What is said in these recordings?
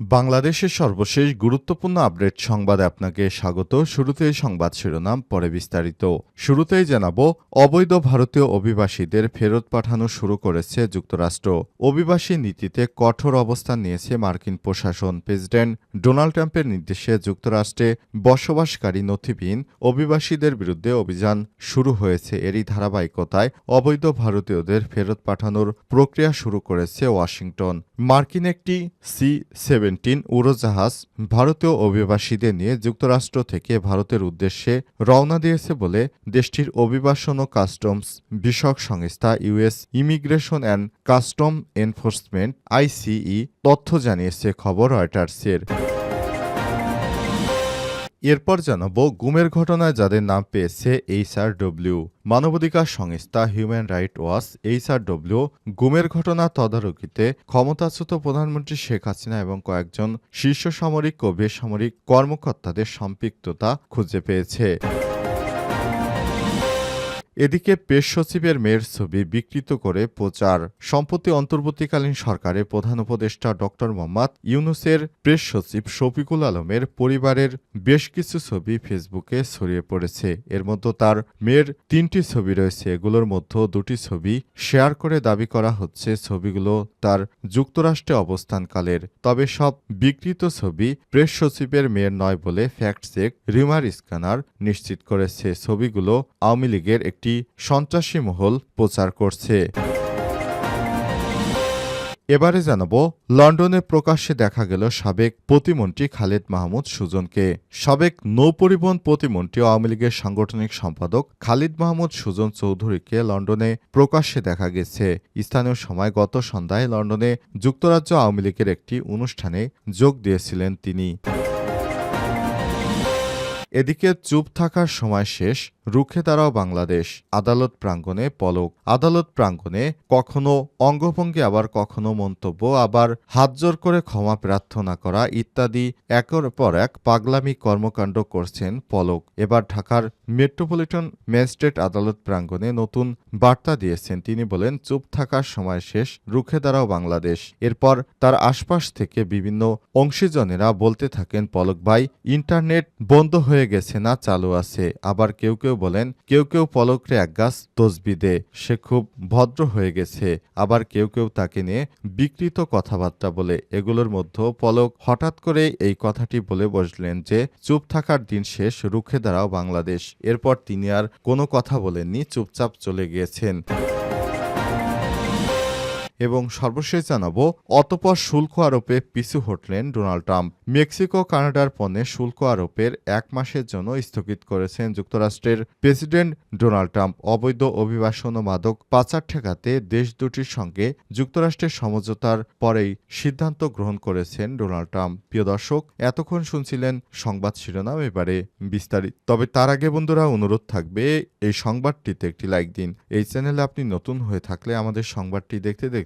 বাংলাদেশের সর্বশেষ গুরুত্বপূর্ণ আপডেট সংবাদে আপনাকে স্বাগত। শুরুতেই সংবাদ শিরোনাম, পরে বিস্তারিত। শুরুতেই জানাব, অবৈধ ভারতীয় অভিবাসীদের ফেরত পাঠানো শুরু করেছে যুক্তরাষ্ট্র। অভিবাসী নীতিতে কঠোর অবস্থান নিয়েছে মার্কিন প্রশাসন। প্রেসিডেন্ট ডোনাল্ড ট্রাম্পের নির্দেশে যুক্তরাষ্ট্রে বসবাসকারী নথিবিহীন অভিবাসীদের বিরুদ্ধে অভিযান শুরু হয়েছে। এরই ধারাবাহিকতায় অবৈধ ভারতীয়দের ফেরত পাঠানোর প্রক্রিয়া শুরু করেছে ওয়াশিংটন। মার্কিন একটি সি সেভেন্টিন উড়োজাহাজ ভারতীয় অভিবাসীদের নিয়ে যুক্তরাষ্ট্র থেকে ভারতের উদ্দেশ্যে রওনা দিয়েছে বলে দেশটির অভিবাসন ও কাস্টমস বিষয়ক সংস্থা US immigration and custom enforcement ICE তথ্য জানিয়েছে খবর রয়টার্সের। এরপর জানাব গুমের ঘটনায় যাদের নাম পেয়েছে এইচআরডব্লিউ মানবাধিকার সংস্থা হিউম্যান রাইট ওয়াচ এইচআরডব্লিউ গুমের ঘটনা তদারকিতে ক্ষমতাচ্যুত প্রধানমন্ত্রী শেখ হাসিনা এবং কয়েকজন শীর্ষ সামরিক ও বেসামরিক কর্মকর্তাদের সম্পৃক্ততা খুঁজে পেয়েছে। এদিকে পেশ সচিবের মেয়ের ছবি বিকৃত করে প্রচার। সম্প্রতি অন্তর্বর্তীকালীন সরকারের প্রধান উপদেষ্টা ড. মোহাম্মদ ইউনুসের প্রেস সচিব শফিকুল আলমের পরিবারের বেশ কিছু ছবি ফেসবুকে ছড়িয়ে পড়েছে। এর মধ্যে তার মেয়ের তিনটি ছবি রয়েছে। এগুলোর মধ্যে দুটি ছবি শেয়ার করে দাবি করা হচ্ছে। ছবিগুলো তার যুক্তরাষ্ট্রে অবস্থানকালের। তবে সব বিকৃত ছবি প্রেস সচিবের মেয়ের নয় বলে ফ্যাক্ট চেক রিমার স্ক্যানার নিশ্চিত করেছে। ছবিগুলো আওয়ামী লীগের একটি সন্ত্রাসী মহল প্রচার করছে। এবারে জানাব, লন্ডনে প্রকাশ্যে দেখা গেল সাবেক প্রতিমন্ত্রী খালেদ মাহমুদ সুজনকে। সাবেক নৌপরিবহন প্রতিমন্ত্রী আওয়ামী লীগের সাংগঠনিক সম্পাদক খালিদ মাহমুদ সুজন চৌধুরীকে লন্ডনে প্রকাশ্যে দেখা গেছে। স্থানীয় সময় গত সন্ধ্যায় লন্ডনে যুক্তরাজ্য আওয়ামী লীগের একটি অনুষ্ঠানে যোগ দিয়েছিলেন তিনি। এদিকে চুপ থাকার সময় শেষ, রুখে দাঁড়াও বাংলাদেশ, আদালত প্রাঙ্গণে পলক। আদালত প্রাঙ্গণে কখনো অঙ্গভঙ্গি, আবার কখনো মন্তব্য, আবার হাতজোর করে ক্ষমা প্রার্থনা করা ইত্যাদি একের পর এক পাগলামি কর্মকাণ্ড করছেন পলক। এবার ঢাকার মেট্রোপলিটন ম্যাজিস্ট্রেট আদালত প্রাঙ্গণে নতুন বার্তা দিয়েছেন। তিনি বলেন, চুপ থাকার সময় শেষ, রুখে দাঁড়াও বাংলাদেশ। এরপর তার আশপাশ থেকে বিভিন্ন অংশীজনেরা বলতে থাকেন, পলক ভাই, ইন্টারনেট বন্ধ হয়ে গেছে, না চালু আছে। আবার কেউ কেউ বলেন, কেউ কেউ পলকরে এক গাছ তসবি দে, সে খুব ভদ্র হয়ে গেছে। আবার কেউ কেউ তাকে নিয়ে বিকৃত কথাবার্তা বলে, এগুলোর মধ্যে পলক হঠাৎ করে এই কথাটি বলে বসলেন যে, চুপ থাকার দিন শেষ, রুখে দাঁড়াও বাংলাদেশ। এরপর তিনি আর কোনো কথা বলেননি, চুপচাপ চলে গিয়েছেন। এবং সর্বশেষ জানাব, অতপর শুল্ক আরোপে পিছু হটলেন ডোনাল্ড ট্রাম্প। মেক্সিকো কানাডার পণ্যে শুল্ক আরোপের এক মাসের জন্য স্থগিত করেছেন যুক্তরাষ্ট্রের প্রেসিডেন্ট ডোনাল্ড ট্রাম্প। অবৈধ অভিবাসন ও মাদক পাচার ঠেকাতে দেশ দুটির সঙ্গে যুক্তরাষ্ট্রের সমঝোতার পরেই সিদ্ধান্ত গ্রহণ করেছেন ডোনাল্ড ট্রাম্প। প্রিয় দর্শক, এতক্ষণ শুনছিলেন সংবাদ শিরোনাম এবারে বিস্তারিত। তবে তার আগে বন্ধুরা, অনুরোধ থাকবে, এই সংবাদটিতে একটি লাইক দিন। এই চ্যানেলে আপনি নতুন হয়ে থাকলে আমাদের সংবাদটি দেখতে দেখতে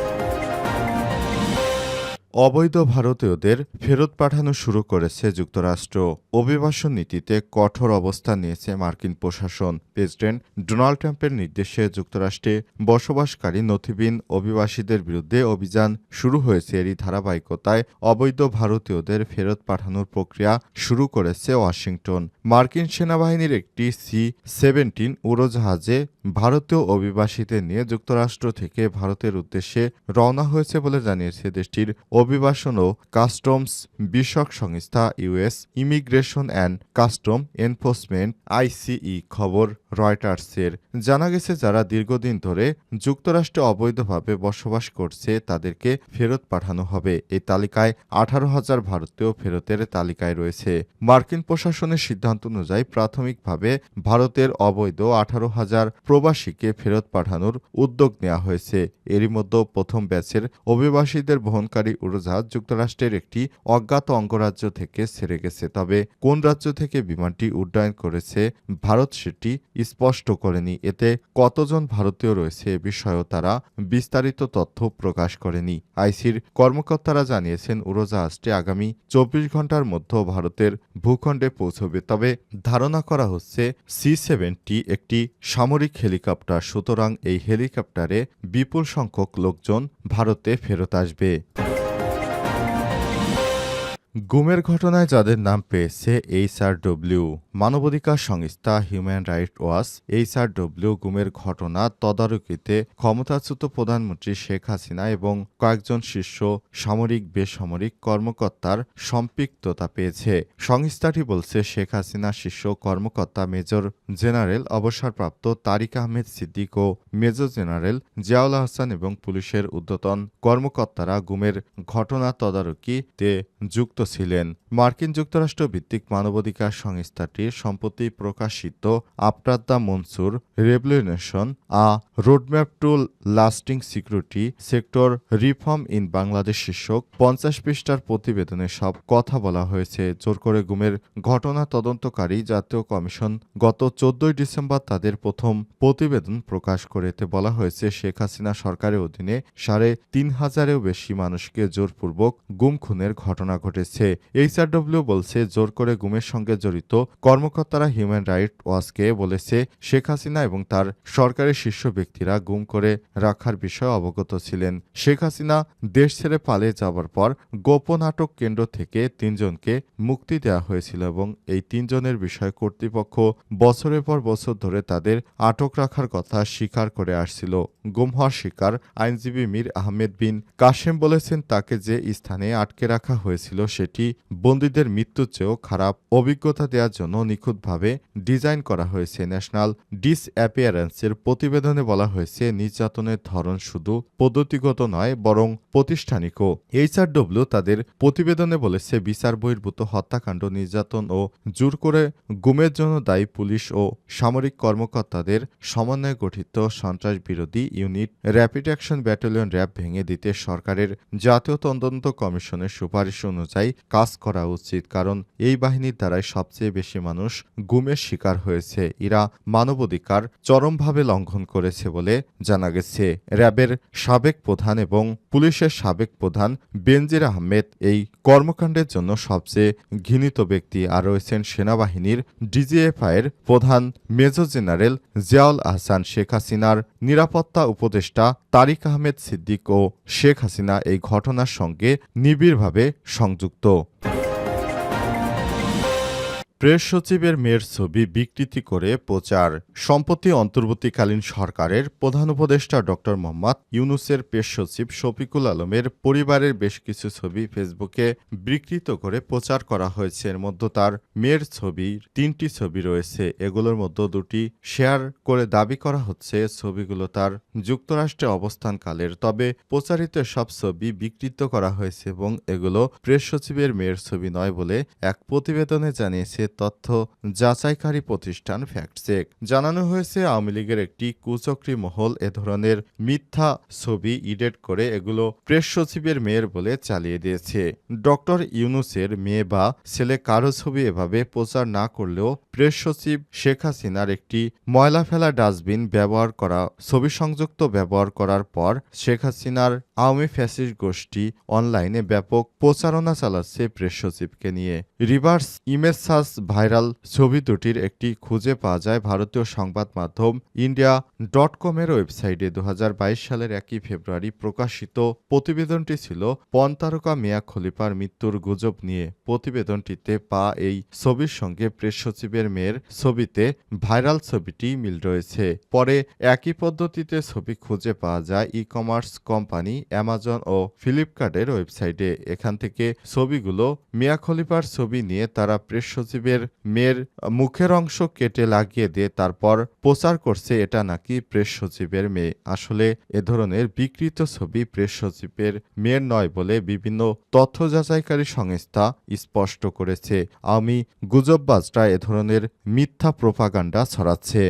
অবৈধ ভারতীয়দের ফেরত পাঠানো শুরু করেছে যুক্তরাষ্ট্র। অভিবাসন নীতিতে কঠোর অবস্থান নিয়েছে মার্কিন প্রশাসন। প্রেসিডেন্ট ডোনাল্ড ট্রাম্পের নির্দেশে যুক্তরাষ্ট্রে বসবাসকারী নথিবিহীন অভিবাসীদের বিরুদ্ধে অভিযান শুরু হয়েছে। এরই ধারাবাহিকতায় অবৈধ ভারতীয়দের ফেরত পাঠানোর প্রক্রিয়া শুরু করেছে ওয়াশিংটন। মার্কিন সেনাবাহিনীর একটি সি সেভেন্টিন উড়োজাহাজে ভারতীয় অভিবাসীদের নিয়ে যুক্তরাষ্ট্র থেকে ভারতের উদ্দেশ্যে রওনা হয়েছে বলে জানিয়েছে দেশটির অভিবাসন ও কাস্টমস বিষয়ক সংস্থা US immigration and custom enforcement ICE খবর। রয়টার্সের। জানা গেছে যারা দীর্ঘদিন ধরে যুক্তরাষ্ট্রে অবৈধভাবে বসবাস করছে, তাদেরকে ফেরত পাঠানো হবে। এই তালিকায় আঠারো হাজার ভারতীয় ফেরতের তালিকায় রয়েছে। মার্কিন প্রশাসনের সিদ্ধান্ত অনুযায়ী প্রাথমিকভাবে ভারতের অবৈধ আঠারো হাজার প্রবাসীকে ফেরত পাঠানোর উদ্যোগ নেওয়া হয়েছে। এরই মধ্যে প্রথম ব্যাচের অভিবাসীদের বহনকারী উড়োজাহাজ যুক্তরাষ্ট্রের একটি অজ্ঞাত অঙ্গরাজ্য থেকে ছেড়ে গেছে। তবে কোন রাজ্য থেকে বিমানটি উড্ডয়ন করেছে, ভারত সেটি স্পষ্ট করেনি। এতে কতজন ভারতীয় রয়েছে এ বিষয়েও তারা বিস্তারিত তথ্য প্রকাশ করেনি। আইসির কর্মকর্তারা জানিয়েছেন উড়োজাহাজটি আগামী চব্বিশ ঘণ্টার মধ্যে ভারতের ভূখণ্ডে পৌঁছবে। তবে ধারণা করা হচ্ছে, সি সেভেনটি একটি সামরিক হেলিকপ্টার। সুতরাং এই হেলিকপ্টারে বিপুল সংখ্যক লোকজন ভারতে ফেরত আসবে। গুমের ঘটনায় যাদের নাম পেয়েছে এইচআরডব্লিউ, মানবাধিকার সংস্থা হিউম্যান রাইট ওয়াচ, এইচআরডব্লিউ গুমের ঘটনা তদারকিতে ক্ষমতাচ্যুত প্রধানমন্ত্রী শেখ হাসিনা এবং কয়েকজন শীর্ষ সামরিক বেসামরিক কর্মকর্তার সম্পৃক্ততা পেয়েছে। সংস্থাটি বলছে, শেখ হাসিনা শীর্ষ কর্মকর্তা মেজর জেনারেল অবসরপ্রাপ্ত তারিক আহমেদ সিদ্দিক ও মেজর জেনারেল জিয়াউল হাসান এবং পুলিশের ঊর্ধ্বতন কর্মকর্তারা গুমের ঘটনা তদারকিতে যুক্ত ছিলেন। মার্কিন যুক্তরাষ্ট্র ভিত্তিক মানবাধিকার সংস্থাটির সম্প্রতি প্রকাশিত after the monsoon, revolution, a roadmap to lasting security sector reform in Bangladesh শীর্ষক পঞ্চাশ পৃষ্ঠার প্রতিবেদনে সব কথা বলা হয়েছে। জোর করে গুমের ঘটনা তদন্তকারী জাতীয় কমিশন গত চোদ্দই ডিসেম্বর তাদের প্রথম প্রতিবেদন প্রকাশ করে এতে বলা হয়েছে, শেখ হাসিনা সরকারের অধীনে সাড়ে তিন হাজারেও বেশি মানুষকে জোরপূর্বক গুম খুনের ঘটনা ঘটেছে। এইচআরডব্লিউ বলছে, জোর করে গুমের সঙ্গে জড়িত কর্মকর্তারা হিউম্যান রাইট ওয়াচকে বলেছে, শেখ হাসিনা এবং তার সরকারের শীর্ষ ব্যক্তিরা গুম করে রাখার বিষয়ে অবগত ছিলেন। শেখ হাসিনা দেশ ছেড়ে পালিয়ে যাবার পর গোপন আটক কেন্দ্র থেকে তিনজনকে মুক্তি দেওয়া হয়েছিল এবং এই তিনজনের বিষয়ে কর্তৃপক্ষ বছরের পর বছর ধরে তাদের আটক রাখার কথা স্বীকার করে আসছিল। গুম হওয়ার শিকার আইনজীবী মীর আহমেদ বিন কাশেম বলেছেন, তাকে যে স্থানে আটকে রাখা হয়েছিল সেটি বন্দীদের মৃত্যুর চেয়েও খারাপ অভিজ্ঞতা দেওয়ার জন্য নিখুঁতভাবে ডিজাইন করা হয়েছে। ন্যাশনাল ডিস অ্যাপিয়ারেন্সের প্রতিবেদনে বলা হয়েছে, নির্যাতনের ধরন শুধু পদ্ধতিগত নয়, বরং প্রতিষ্ঠানিকও। এইচআরডব্লিউ তাদের প্রতিবেদনে বলেছে, বিচার বহির্ভূত হত্যাকাণ্ড, নির্যাতন ও জোর করে গুমের জন্য দায়ী পুলিশ ও সামরিক কর্মকর্তাদের সমন্বয়ে গঠিত সন্ত্রাস বিরোধী unit rapid action battalion RAB ভেঙে দিতে সরকারের জাতীয় তদন্ত কমিশনের সুপারিশ অনুযায়ী কাজ করা উচিত, কারণ এই বাহিনীর দ্বারাই সবচেয়ে বেশি মানুষ গুমের শিকার হয়েছে। এরা মানবাধিকার চরমভাবে লঙ্ঘন করেছে বলে জানা গেছে। র্যাবের সাবেক প্রধান এবং পুলিশের সাবেক প্রধান বেনজির আহমেদ এই কর্মকাণ্ডের জন্য সবচেয়ে ঘৃণিত ব্যক্তি। আর রয়েছেন সেনাবাহিনীর ডিজিএফআইয়ের প্রধান মেজর জেনারেল জিয়াউল আহসান, শেখ হাসিনার নিরাপত্তা উপদেষ্টা তারিক আহমেদ সিদ্দিক ও শেখ হাসিনা এই ঘটনার সঙ্গে নিবিড়ভাবে সংযুক্ত। 또 প্রেস সচিবের মেয়ের ছবি বিকৃতি করে প্রচার। সম্প্রতি অন্তর্বর্তীকালীন সরকারের প্রধান উপদেষ্টা ড. মোহাম্মদ ইউনুসের প্রেস সচিব শফিকুল আলমের পরিবারের বেশ কিছু ছবি ফেসবুকে বিকৃত করে প্রচার করা হয়েছে। এর মধ্যে তার মেয়ের ছবির তিনটি ছবি রয়েছে। এগুলোর মধ্যে দুটি শেয়ার করে দাবি করা হচ্ছে। ছবিগুলো তার যুক্তরাষ্ট্রে অবস্থানকালের। তবে প্রচারিত সব ছবি বিকৃত করা হয়েছে এবং এগুলো প্রেস সচিবের মেয়ের ছবি নয় বলে এক প্রতিবেদনে জানিয়েছে তথ্য যাচাইকারী প্রতিষ্ঠান ফ্যাক্টচেক। জানানো হয়েছে, আওয়ামী লীগের একটি কুচক্রী মহল এ ধরনের মিথ্যা ছবি ইডেট করে এগুলো প্রেস সচিবের মেয়ের বলে চালিয়ে দিয়েছে। ডক্টর ইউনুসের মেয়ে বা ছেলে কারও ছবি এভাবে প্রচার না করলেও প্রেস সচিব শেখ হাসিনার একটি ময়লা ফেলা ডাস্টবিন ব্যবহার করা, ছবি সংযুক্ত ব্যবহার করার পর শেখ হাসিনার আওয়ামী ফ্যাসিস্ট গোষ্ঠী অনলাইনে ব্যাপক প্রচারণা চালাচ্ছে প্রেস সচিবকে নিয়ে। রিভার্স ইমেজ সার্চ ভাইরাল ছবি দুটির একটি খুঁজে পাওয়া যায় ভারতীয় সংবাদ মাধ্যম ইন্ডিয়া ডট কমের ওয়েবসাইটে। দু হাজার বাইশ সালের একই ফেব্রুয়ারি প্রকাশিত প্রতিবেদনটি ছিল পন্তারকা মিয়া খলিফার মৃত্যুর গুজব নিয়ে। প্রতিবেদনটিতে পা এই ছবির সঙ্গে প্রেস সচিবের মেয়ের ছবিতে ভাইরাল ছবিটি মিল রয়েছে। পরে একই পদ্ধতিতে ছবি খুঁজে পাওয়া যায় ই কমার্স কোম্পানি অ্যামাজন ও ফ্লিপকার্টের ওয়েবসাইটে। এখান থেকে ছবিগুলো মিয়া খলিফার ছবি নিয়ে তারা প্রেস সচিবের মেয়ের মুখের অংশ কেটে লাগিয়ে দিয়ে তারপর প্রচার করছে এটা নাকি প্রেস সচিবের মেয়ে। আসলে এ ধরনের বিকৃত ছবি প্রেস সচিবের মেয়ের নয় বলে বিভিন্ন তথ্য যাচাইকারী সংস্থা স্পষ্ট করেছে। আমি গুজববাজরা এ ধরনের মিথ্যা প্রোপাগান্ডা ছড়াচ্ছে।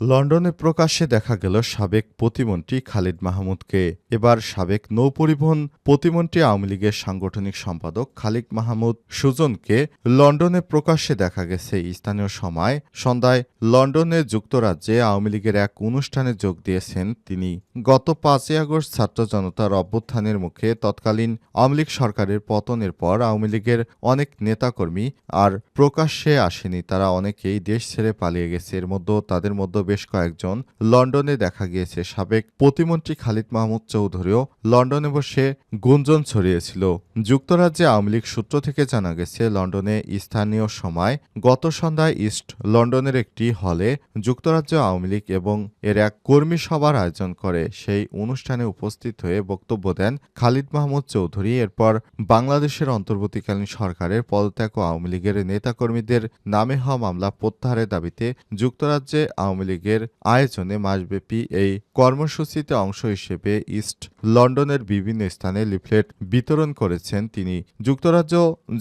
লন্ডনে প্রকাশ্যে দেখা গেল সাবেক প্রতিমন্ত্রী খালিদ মাহমুদকে। এবার সাবেক নৌপরিবহন প্রতিমন্ত্রী আওয়ামী লীগের সাংগঠনিক সম্পাদক খালিদ মাহমুদ সুজনকে লন্ডনে প্রকাশ্যে দেখা গেছে। স্থানীয় সময় সন্ধ্যায় লন্ডনে যুক্তরাজ্যে আওয়ামী লীগের এক অনুষ্ঠানে যোগ দিয়েছেন তিনি। গত পাঁচই আগস্ট ছাত্র জনতার অভ্যুত্থানের মুখে তৎকালীন আওয়ামী লীগ সরকারের পতনের পর আওয়ামী লীগের অনেক নেতাকর্মী আর প্রকাশ্যে আসেনি। তারা অনেকেই দেশ ছেড়ে পালিয়ে গেছে। এর মধ্যে তাদের মধ্যে বেশ কয়েকজন লন্ডনে দেখা গিয়েছে। সাবেক প্রতিমন্ত্রী খালিদ মাহমুদ চৌধুরীও লন্ডনে বসে গুঞ্জন ছড়িয়েছিল। যুক্তরাজ্যে আওয়ামী লীগ সূত্র থেকে জানা গেছে, লন্ডনে স্থানীয় সময় গত সন্ধ্যায় ইস্ট লন্ডনের একটি হলে যুক্তরাজ্য আওয়ামী লীগ এবং এর এক কর্মী সভার আয়োজন করে। সেই অনুষ্ঠানে উপস্থিত হয়ে বক্তব্য দেন খালিদ মাহমুদ চৌধুরী। এরপর বাংলাদেশের অন্তর্বর্তীকালীন সরকারের পদত্যাগ ও আওয়ামী লীগের নেতাকর্মীদের নামে হওয়া মামলা প্রত্যাহারের দাবিতে যুক্তরাজ্যে আওয়ামী লীগের আয়োজনে মাসব্যাপী এই কর্মসূচিতে অংশ হিসেবে ইস্ট লন্ডনের বিভিন্ন স্থানে লিফলেট বিতরণ করেছেন তিনি। যুক্তরাজ্য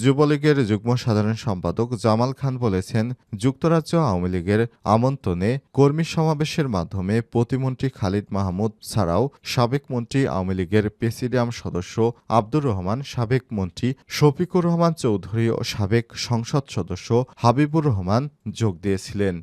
যুবলীগের যুগ্ম সাধারণ সম্পাদক জামাল খান বলেছেন, যুক্তরাজ্য আওয়ামী লীগের আমন্ত্রণে কর্মী সমাবেশের মাধ্যমে প্রতিমন্ত্রী খালিদ মাহমুদ ছাড়াও সাবেক মন্ত্রী আওয়ামী লীগের প্রেসিডিয়াম সদস্য আব্দুর রহমান, সাবেক মন্ত্রী শফিকুর রহমান চৌধুরী ও সাবেক সংসদ সদস্য হাবিবুর রহমান যোগ দিয়েছিলেন।